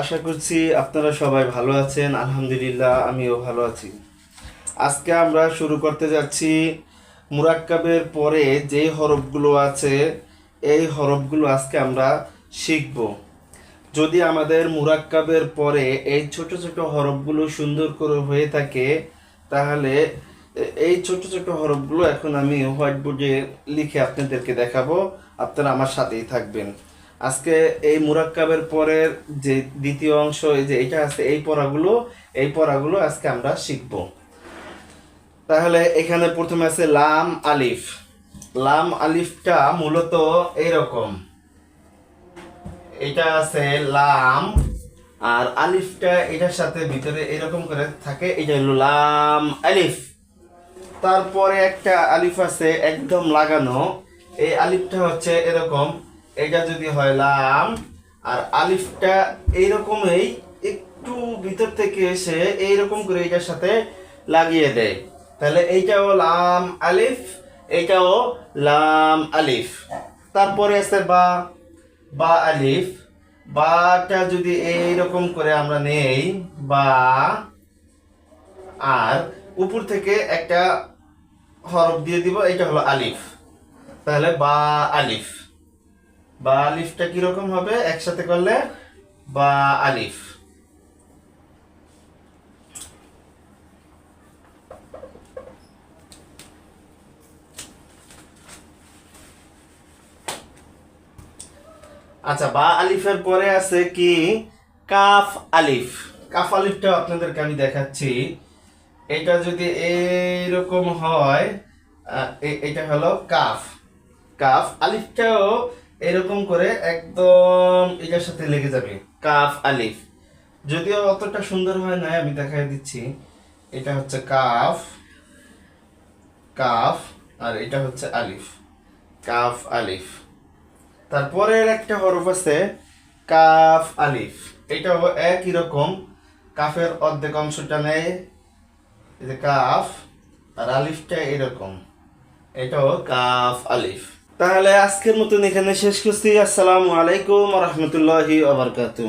আশা করছি আপনারা সবাই ভালো আছেন, আলহামদুলিল্লাহ, আমিও ভালো আছি। আজকে আমরা শুরু করতে যাচ্ছি মুরাক্কাবের পরে যেই হরফগুলো আছে, এই হরফগুলো আজকে আমরা শিখব। যদি আমাদের মুরাক্কাবের পরে এই ছোট ছোট হরফগুলো সুন্দর করে হয়ে থাকে, তাহলে এই ছোট ছোট হরফগুলো এখন আমি হোয়াইট বোর্ডে লিখে আপনাদেরকে দেখাবো। আপনারা আমার সাথেই থাকবেন। আজকে এই মুরাক্কাবের পরের যে দ্বিতীয় অংশ, এই যে এটা আছে, এই পড়াগুলো এই পড়াগুলো আজকে আমরা শিখব। তাহলে এখানে প্রথমে আছে লাম, আলিফ। লাম, আলিফটা মূলত এইরকম। এটা আছে লাম, আর আলিফটা এটার সাথে ভিতরে এরকম করে থাকে, এটা হলো লাম, আলিফ। তারপরে একটা আলিফ আছে একদম লাগানো। এই আলিফটা হচ্ছে এরকম, এটা যদি হয় লাম, আর আলিফটা এইরকমই একটু ভিতর থেকে এসে এইরকম করে এটার সাথে লাগিয়ে দেয়। তাহলে এইটাও লাম আলিফ এইটাও লাম আলিফ। তারপরে আছে বা বা আলিফ। বাটা যদি এইরকম করে আমরা নেই, বা, আর উপর থেকে একটা হরফ দিয়ে দিব এটা হলো আলিফ। তাহলে বা আলিফ। বা আলিফটা কীরকম হবে? একসাথে করলে বা আলিফ। আচ্ছা বা আলিফের পরে আছে কি? কাফ আলিফ। কাফ আলিফটা আপনাদেরকে আমি দেখাচ্ছি। এটা যদি এইরকম হয় এটা হলো কাফ। কাফ আলিফটাও এরকম করে একদম এটার সাথে লেগে যাবে। কাফ আলিফ। যদিও অতটা সুন্দর হয় না আমি দেখাই দিচ্ছি। এটা হচ্ছে কাফ। কাফ আর এটা হচ্ছে আলিফ। কাফ আলিফ। তারপরের একটা হরফ আছে কাফ আলিফ। এটাও একই রকম। কাফের অর্ধেক অংশটা নেয় যে কাফ আর আলিফটা এরকম। এটাও কাফ, আলিফ। তাহলে আজকের মতন এখানে শেষ করছি। আসসালামু আলাইকুম রহমতুল্লাহি আবরকাতু